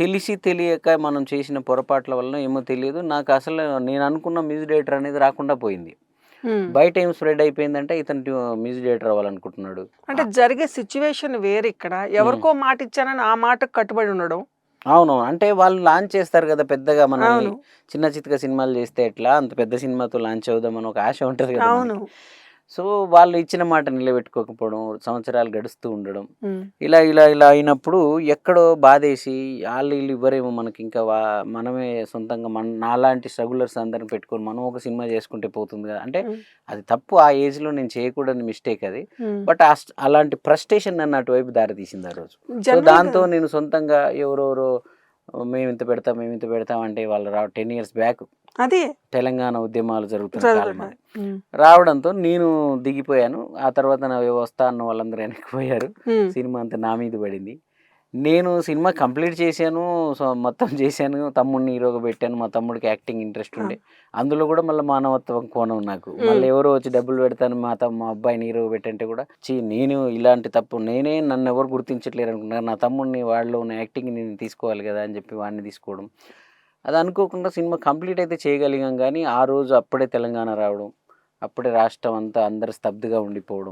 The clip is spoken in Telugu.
తెలిసి తెలియక మనం చేసిన పొరపాట్ల వలన ఏమో తెలియదు. నాకు అసలు నేను అనుకున్న మ్యూజిక్ డైరెక్టర్ అనేది రాకుండా పోయింది. బయట ఏం స్ప్రెడ్ అయిపోయిందంటే ఇతను మ్యూజిక్ డైరెక్టర్ అవ్వాలనుకుంటున్నాడు. అంటే జరిగే సిచ్యువేషన్ వేరు ఇక్కడ. ఎవరికో మాట ఇచ్చానని ఆ మాటకు కట్టుబడి ఉండడం. అవును అంటే వాళ్ళు లాంచ్ చేస్తారు కదా పెద్దగా అవును. చిన్న చిత్తగా సినిమాలు చేస్తే ఎట్లా? అంత పెద్ద సినిమాతో లాంచ్ అవుదామని ఒక ఆశ ఉంటుంది కదా. సో వాళ్ళు ఇచ్చిన మాట నిలబెట్టుకోకపోవడం సంవత్సరాలు గడుస్తూ ఉండడం. ఇలా ఇలా ఇలా అయినప్పుడు ఎక్కడో బాధేసి వాళ్ళు వీళ్ళు ఇవ్వరేమో మనకి ఇంకా మనమే సొంతంగా మన నాలాంటి స్ట్రగులర్స్ అందరిని పెట్టుకొని మనం ఒక సినిమా చేసుకుంటే పోతుంది కదా అంటే. అది తప్పు ఆ ఏజ్లో నేను చేయకూడని మిస్టేక్ అది. బట్ అలాంటి ఫ్రస్ట్రేషన్ నన్ను అటువైపు దారి తీసింది ఆ రోజు దాంతో నేను సొంతంగా ఎవరెవరో మేము ఇంత పెడతాం మేము ఇంత పెడతాం అంటే వాళ్ళు రా టెన్ ఇయర్స్ బ్యాక్ అదే తెలంగాణ ఉద్యమాలు జరుగుతున్న కాలం అది. చదువుతున్నారు. ఉమ్. రావడంతో నేను దిగిపోయాను ఆ తర్వాత నా వ్యవస్థ అన్న వాళ్ళందరూ వెనక్కిపోయారు ఉమ్. సినిమా అంతా నా మీద పడింది నేను సినిమా కంప్లీట్ చేశాను సో మొత్తం చేశాను తమ్ముడిని హీరోగా పెట్టాను మా తమ్ముడికి యాక్టింగ్ ఇంట్రెస్ట్ ఉండే. అందులో కూడా మళ్ళీ మానవత్వం కోణం నాకు. మళ్ళీ ఎవరో వచ్చి డబ్బులు పెడతాను మా తమ్ మా అబ్బాయిని హీరోగా పెట్టంటే కూడా చీ నేను ఇలాంటి తప్పు నేనే నన్ను ఎవరు గుర్తించట్లేరు అనుకున్నారు నా తమ్ముడిని వాళ్ళలో ఉన్న యాక్టింగ్ నేను తీసుకోవాలి కదా అని చెప్పి వాడిని తీసుకోవడం. అది అనుకోకుండా సినిమా కంప్లీట్ అయితే చేయగలిగాం కానీ ఆ రోజు అప్పుడే తెలంగాణ రావడం అప్పుడే రాష్ట్రం అంతా అందరు స్తబ్దుగా ఉండిపోవడం.